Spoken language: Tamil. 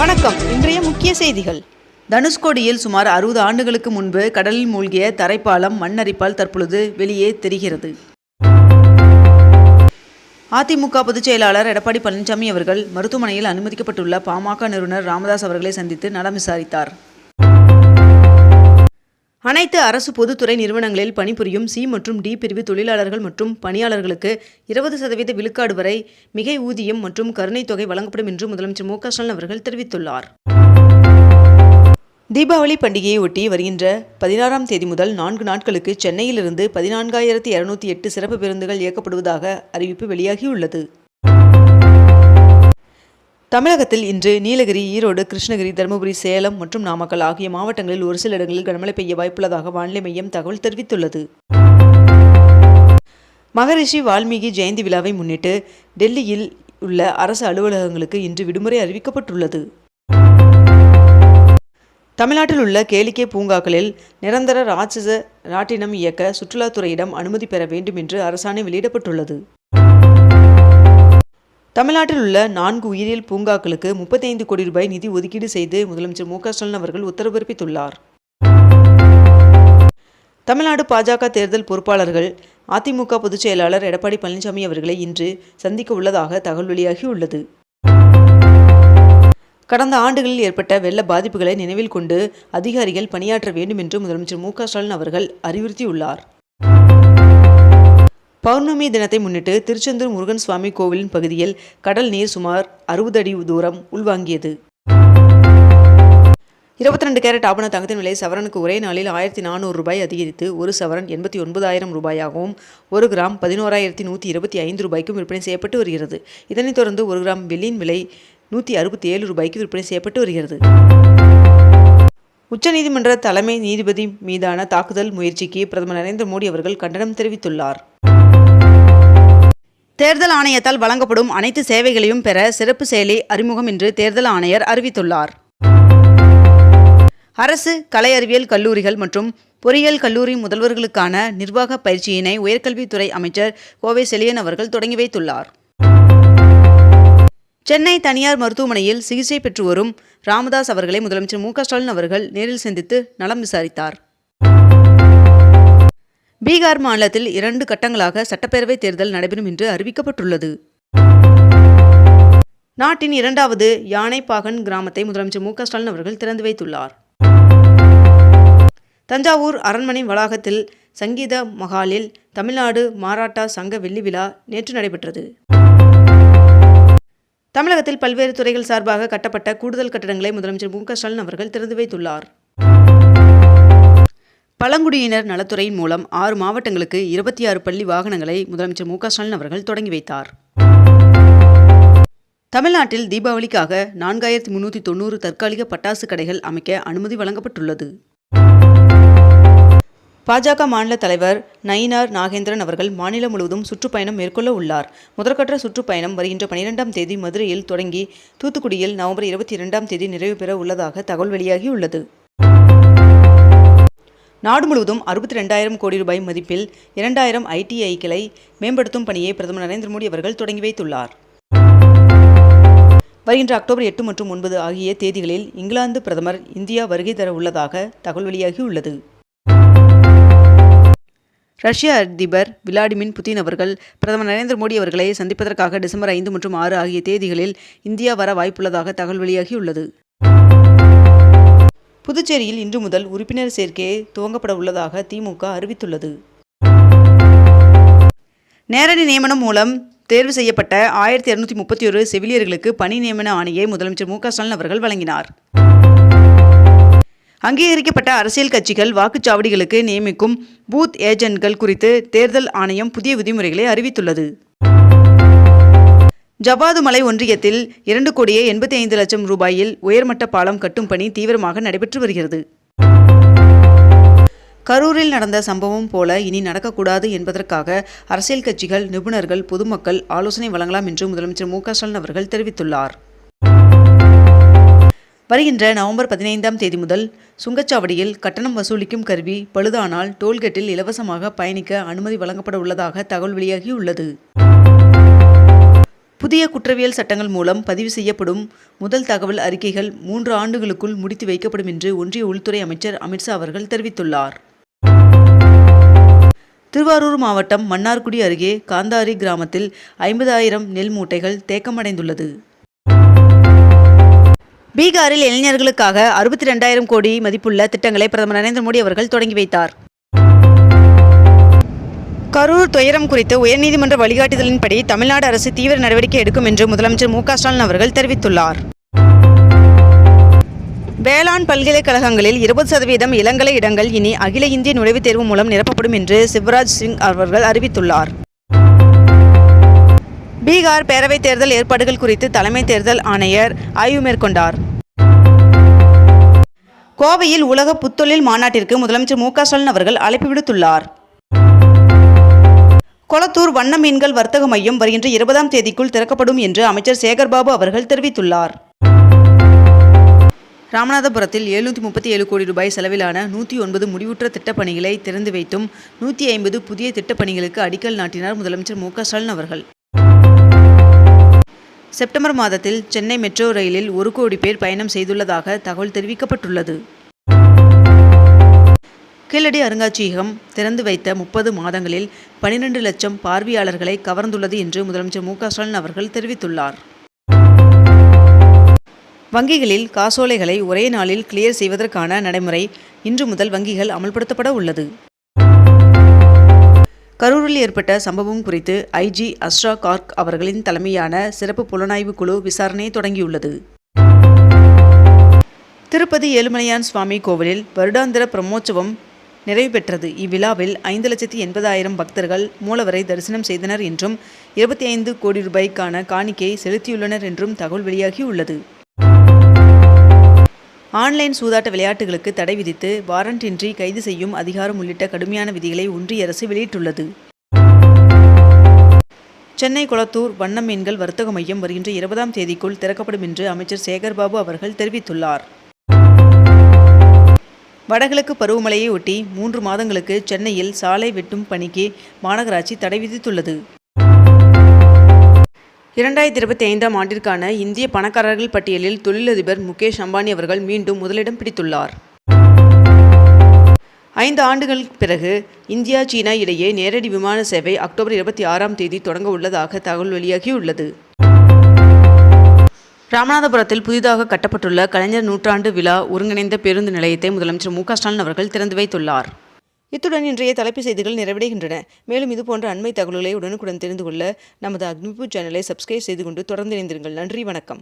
வணக்கம். இன்றைய முக்கிய செய்திகள். தனுஷ்கோடியில் சுமார் அறுபது ஆண்டுகளுக்கு முன்பு கடலில் மூழ்கிய தரைப்பாலம் மண்ணரிப்பால் தற்பொழுது வெளியே தெரிகிறது. அதிமுக பொதுச் செயலாளர் எடப்பாடி பழனிசாமி அவர்கள் மருத்துவமனையில் அனுமதிக்கப்பட்டுள்ள பாமக நிறுவனர் ராமதாஸ் அவர்களை சந்தித்து நலம் விசாரித்தார். அனைத்து அரசு பொதுத்துறை நிறுவனங்களில் பணிபுரியும் சி மற்றும் டி பிரிவு தொழிலாளர்கள் மற்றும் பணியாளர்களுக்கு இருபது சதவீத விழுக்காடு வரை மிகை ஊதியம் மற்றும் கருணைத் தொகை வழங்கப்படும் என்று முதலமைச்சர் மு க ஸ்டாலின் அவர்கள் தெரிவித்துள்ளார். தீபாவளி பண்டிகையை ஒட்டி வருகின்ற பதினாறாம் தேதி முதல் நான்கு நாட்களுக்கு சென்னையிலிருந்து பதினான்காயிரத்தி இருநூத்தி எட்டு சிறப்பு பேருந்துகள் இயக்கப்படுவதாக அறிவிப்பு வெளியாகியுள்ளது. தமிழகத்தில் இன்று நீலகிரி ஈரோடு கிருஷ்ணகிரி தருமபுரி சேலம் மற்றும் நாமக்கல் ஆகிய மாவட்டங்களில் ஒரு சில இடங்களில் கனமழை பெய்ய வாய்ப்புள்ளதாக வானிலை மையம் தகவல் தெரிவித்துள்ளது. மகரிஷி வால்மீகி ஜெயந்தி விழாவை முன்னிட்டு டெல்லியில் உள்ள அரசு அலுவலகங்களுக்கு இன்று விடுமுறை அறிவிக்கப்பட்டுள்ளது. தமிழ்நாட்டில் உள்ள கேளிக்கை பூங்காக்களில் நிரந்தர ராட்சச ராட்டினம் இயக்க சுற்றுலாத்துறையிடம் அனுமதி பெற வேண்டும் என்று அரசாணை வெளியிடப்பட்டுள்ளது. தமிழ்நாட்டில் உள்ள நான்கு உயிரியல் பூங்காக்களுக்கு முப்பத்தைந்து கோடி ரூபாய் நிதி ஒதுக்கீடு செய்து முதலமைச்சர் மு க ஸ்டாலின் அவர்கள் உத்தரவு பிறப்பித்துள்ளார். தமிழ்நாடு பாஜக தேர்தல் பொறுப்பாளர்கள் அதிமுக பொதுச் செயலாளர் எடப்பாடி பழனிசாமி அவர்களை இன்று சந்திக்க உள்ளதாக தகவல் வெளியாகியுள்ளது கடந்த ஆண்டுகளில் ஏற்பட்ட வெள்ள பாதிப்புகளை நினைவில் கொண்டு அதிகாரிகள் பணியாற்ற வேண்டும் என்று முதலமைச்சர் மு க ஸ்டாலின் அவர்கள் அறிவுறுத்தியுள்ளார். பௌர்ணமி தினத்தை முன்னிட்டு திருச்செந்தூர் முருகன் சுவாமி கோவிலின் பகுதியில் கடல் நீர் சுமார் அறுபது அடி தூரம் உள்வாங்கியது. இருபத்தி ரெண்டு கேரட் ஆபண தங்கத்தின் விலை சவரனுக்கு ஒரே நாளில் ஆயிரத்தி நானூறு ரூபாய் அதிகரித்து ஒரு சவரன் எண்பத்தி ஒன்பதாயிரம் ரூபாயாகவும் ஒரு கிராம் பதினோராயிரத்தி நூற்றி இருபத்தி ஐந்து ரூபாய்க்கும் விற்பனை செய்யப்பட்டு வருகிறது. இதனைத் தொடர்ந்து ஒரு கிராம் வெள்ளியின் விலை நூற்றி அறுபத்தி ஏழு ரூபாய்க்கு விற்பனை செய்யப்பட்டு வருகிறது. உச்சநீதிமன்ற தலைமை நீதிபதி மீதான தாக்குதல் முயற்சிக்கு பிரதமர் நரேந்திர மோடி அவர்கள் கண்டனம் தெரிவித்துள்ளார். தேர்தல் ஆணையத்தால் வழங்கப்படும் அனைத்து சேவைகளையும் பெற சிறப்பு செயலி அறிமுகம் என்று தேர்தல் ஆணையர் அறிவித்துள்ளார். அரசு கலை அறிவியல் கல்லூரிகள் மற்றும் பொறியியல் கல்லூரி முதல்வர்களுக்கான நிர்வாக பயிற்சியினை உயர்கல்வித்துறை அமைச்சர் கோவை செலியன் அவர்கள் தொடங்கி வைத்துள்ளார். சென்னை தனியார் மருத்துவமனையில் சிகிச்சை பெற்று வரும் ராமதாஸ் அவர்களை முதலமைச்சர் மு க ஸ்டாலின் அவர்கள் நேரில் சந்தித்து நலம் விசாரித்தார். பீகார் மாநிலத்தில் இரண்டு கட்டங்களாக சட்டப்பேரவை தேர்தல் நடைபெறும் என்று அறிவிக்கப்பட்டுள்ளது. நாட்டின் இரண்டாவது யானைப்பாகன் கிராமத்தை முதலமைச்சர் மு க ஸ்டாலின் அவர்கள் திறந்து வைத்துள்ளார். தஞ்சாவூர் அரண்மனை வளாகத்தில் சங்கீத மகாலில் தமிழ்நாடு மாராட்டா சங்க வெள்ளி விழா நேற்று நடைபெற்றது. தமிழகத்தில் பல்வேறு துறைகள் சார்பாக கட்டப்பட்ட கூடுதல் கட்டடங்களை முதலமைச்சர் மு க ஸ்டாலின் அவர்கள் திறந்து வைத்துள்ளார். பழங்குடியினர் நலத்துறையின் மூலம் ஆறு மாவட்டங்களுக்கு இருபத்தி ஆறு பள்ளி வாகனங்களை முதலமைச்சர் மு ஸ்டாலின் அவர்கள் தொடங்கி வைத்தார். தமிழ்நாட்டில் தீபாவளிக்காக நான்காயிரத்தி முன்னூற்றி தொண்ணூறு தற்காலிக பட்டாசு கடைகள் அமைக்க அனுமதி வழங்கப்பட்டுள்ளது. பாஜக மாநில தலைவர் நயினார் நாகேந்திரன் அவர்கள் மாநிலம் முழுவதும் சுற்றுப்பயணம் மேற்கொள்ள உள்ளார். முதற்கட்ட சுற்றுப்பயணம் வருகின்ற பனிரெண்டாம் தேதி மதுரையில் தொடங்கி தூத்துக்குடியில் நவம்பர் இருபத்தி இரண்டாம் தேதி நிறைவு பெற உள்ளதாக தகவல் வெளியாகியுள்ளது. நாடு முழுவதும் அறுபத்தி ரெண்டாயிரம் கோடி ரூபாய் மதிப்பில் இரண்டாயிரம் ஐடிஐக்களை மேம்படுத்தும் பணியை பிரதமர் நரேந்திர மோடி அவர்கள் தொடங்கி வைத்துள்ளார். வருகின்ற அக்டோபர் எட்டு மற்றும் ஒன்பது ஆகிய தேதிகளில் இங்கிலாந்து பிரதமர் இந்தியா வருகை தர உள்ளதாக தகவல் வெளியாகியுள்ளது ரஷ்ய அதிபர் விளாடிமிர் புதின் அவர்கள் பிரதமர் நரேந்திர மோடி அவர்களை சந்திப்பதற்காக டிசம்பர் ஐந்து மற்றும் ஆறு ஆகிய தேதிகளில் இந்தியா வர வாய்ப்புள்ளதாக தகவல் வெளியாகியுள்ளது புதுச்சேரியில் இன்று முதல் உறுப்பினர் சேர்க்கையை துவங்கப்பட உள்ளதாக திமுக அறிவித்துள்ளது. நேரடி நியமனம் மூலம் தேர்வு செய்யப்பட்ட ஆயிரத்தி இரநூத்தி முப்பத்தி ஒரு செவிலியர்களுக்கு பணி நியமன ஆணையை முதலமைச்சர் மு க ஸ்டாலின் அவர்கள் வழங்கினார். அங்கீகரிக்கப்பட்ட அரசியல் கட்சிகள் வாக்குச்சாவடிகளுக்கு நியமிக்கும் பூத் ஏஜென்ட்கள் குறித்து தேர்தல் ஆணையம் புதிய விதிமுறைகளை அறிவித்துள்ளது. ஜபாதுமலை ஒன்றியத்தில் இரண்டு கோடியே எண்பத்தி ஐந்து லட்சம் ரூபாயில் உயர்மட்ட பாலம் கட்டும் பணி தீவிரமாக நடைபெற்று வருகிறது. கரூரில் நடந்த சம்பவம் போல இனி நடக்கக்கூடாது என்பதற்காக அரசியல் கட்சிகள் நிபுணர்கள் பொதுமக்கள் ஆலோசனை வழங்கலாம் என்று முதலமைச்சர் மு ஸ்டாலின் அவர்கள் தெரிவித்துள்ளார். வருகின்ற நவம்பர் பதினைந்தாம் தேதி முதல் சுங்கச்சாவடியில் கட்டணம் வசூலிக்கும் கருவி பழுதானால் டோல்கேட்டில் இலவசமாக பயணிக்க அனுமதி வழங்கப்பட உள்ளதாக தகவல் வெளியாகியுள்ளது. புதிய குற்றவியல் சட்டங்கள் மூலம் பதிவு செய்யப்படும் முதல் தகவல் அறிக்கைகள் மூன்று ஆண்டுகளுக்குள் முடித்து வைக்கப்படும் என்று ஒன்றிய உள்துறை அமைச்சர் அமித்ஷா அவர்கள் தெரிவித்துள்ளார். திருவாரூர் மாவட்டம் மன்னார்குடி அருகே காந்தாரி கிராமத்தில் ஐம்பதாயிரம் நெல் மூட்டைகள் தேக்கமடைந்துள்ளது. பீகாரில் இளைஞர்களுக்காக அறுபத்தி ரெண்டாயிரம் கோடி மதிப்புள்ள திட்டங்களை பிரதமர் நரேந்திர மோடி அவர்கள் தொடங்கி வைத்தார். கரூர் துயரம் குறித்து உயர்நீதிமன்ற வழிகாட்டுதலின்படி தமிழ்நாடு அரசு தீவிர நடவடிக்கை எடுக்கும் என்று முதலமைச்சர் மு ஸ்டாலின் அவர்கள் தெரிவித்துள்ளார். வேளாண் பல்கலைக்கழகங்களில் இருபது சதவீதம் இளங்கலை இடங்கள் இனி அகில இந்திய நுழைவுத் தேர்வு மூலம் நிரப்பப்படும் என்று சிவராஜ் சிங் அவர்கள் அறிவித்துள்ளார். பீகார் பேரவைத் தேர்தல் ஏற்பாடுகள் குறித்து தலைமை தேர்தல் ஆணையர் ஆய்வு மேற்கொண்டார். கோவையில் உலக புத்தொழில் மாநாட்டிற்கு முதலமைச்சர் மு ஸ்டாலின் அவர்கள் அழைப்பு விடுத்துள்ளார். கொளத்தூர் வண்ண மீன்கள் வர்த்தக மையம் வருகின்ற இருபதாம் தேதிக்குள் திறக்கப்படும் என்று அமைச்சர் சேகர்பாபு அவர்கள் தெரிவித்துள்ளார். ராமநாதபுரத்தில் எழுநூற்றி முப்பத்தி ஏழு கோடி ரூபாய் செலவிலான நூற்றி ஒன்பது முடிவுற்ற திட்டப்பணிகளை திறந்து வைத்தும் நூற்றி ஐம்பது புதிய திட்டப்பணிகளுக்கு அடிக்கல் நாட்டினார் முதலமைச்சர் மு ஸ்டாலின் அவர்கள். செப்டம்பர் மாதத்தில் சென்னை மெட்ரோ ரயிலில் ஒரு கோடி பேர் பயணம் செய்துள்ளதாக தகவல் தெரிவிக்கப்பட்டுள்ளது. கீழடி அருங்காட்சியகம் திறந்து வைத்த முப்பது மாதங்களில் பனிரெண்டு லட்சம் பார்வையாளர்களை கவர்ந்துள்ளது என்று முதலமைச்சர் மு ஸ்டாலின் அவர்கள் தெரிவித்துள்ளார். வங்கிகளில் காசோலைகளை ஒரே நாளில் கிளியர் செய்வதற்கான நடைமுறை இன்று முதல் வங்கிகள் அமல்படுத்தப்பட உள்ளது. கரூரில் ஏற்பட்ட சம்பவம் குறித்து ஐஜி அஸ்ரா கார்க் அவர்களின் தலைமையான சிறப்பு புலனாய்வு குழு விசாரணை தொடங்கியுள்ளது. திருப்பதி ஏழுமலையான் சுவாமி கோவிலில் வருடாந்திர பிரம்மோற்சவம் நிறைவு பெற்றது இவ்விழாவில் ஐந்து லட்சத்தி எண்பதாயிரம் பக்தர்கள் மூலவரை தரிசனம் செய்தனர் என்றும் இருபத்தி ஐந்து கோடி ரூபாய்க்கான காணிக்கை செலுத்தியுள்ளனர் என்றும் தகவல் வெளியாகியுள்ளது. ஆன்லைன் சூதாட்ட விளையாட்டுகளுக்கு தடை விதித்து வாரண்டின்றி கைது செய்யும் அதிகாரம் உள்ளிட்ட கடுமையான விதிகளை ஒன்றிய அரசு வெளியிட்டுள்ளது. சென்னை குளத்தூர் வண்ண மீன்கள் வர்த்தக மையம் வருகின்ற இருபதாம் தேதிக்குள் திறக்கப்படும் என்று அமைச்சர் சேகர்பாபு அவர்கள் தெரிவித்துள்ளார். வடகிழக்கு பருவமழையை ஒட்டி மூன்று மாதங்களுக்கு சென்னையில் சாலை வெட்டும் பணிக்கு மாநகராட்சி தடை விதித்துள்ளது. இரண்டாயிரத்தி இருபத்தி ஐந்தாம் ஆண்டிற்கான இந்திய பணக்காரர்கள் பட்டியலில் தொழிலதிபர் முகேஷ் அம்பானி அவர்கள் மீண்டும் முதலிடம் பிடித்துள்ளார். ஐந்து ஆண்டுகளுக்கு பிறகு இந்தியா சீனா இடையே நேரடி விமான சேவை அக்டோபர் இருபத்தி ஆறாம் தேதி தொடங்க உள்ளதாக தகவல் வெளியாகியுள்ளது. ராமநாதபுரத்தில் புதிதாக கட்டப்பட்டுள்ள கலைஞர் நூற்றாண்டு விழா ஒருங்கிணைந்த பேருந்து நிலையத்தை முதலமைச்சர் மு ஸ்டாலின் அவர்கள் திறந்து வைத்துள்ளார். இத்துடன் இன்றைய தலைப்பு செய்திகள் நிறைவடைகின்றன. மேலும் இதுபோன்ற அண்மை தகவல்களை உடனுக்குடன் தெரிந்து கொள்ள நமது அக்னிபூ சேனலை சப்ஸ்கிரைப் செய்து கொண்டு தொடர்ந்து இணைந்திருங்கள். நன்றி வணக்கம்.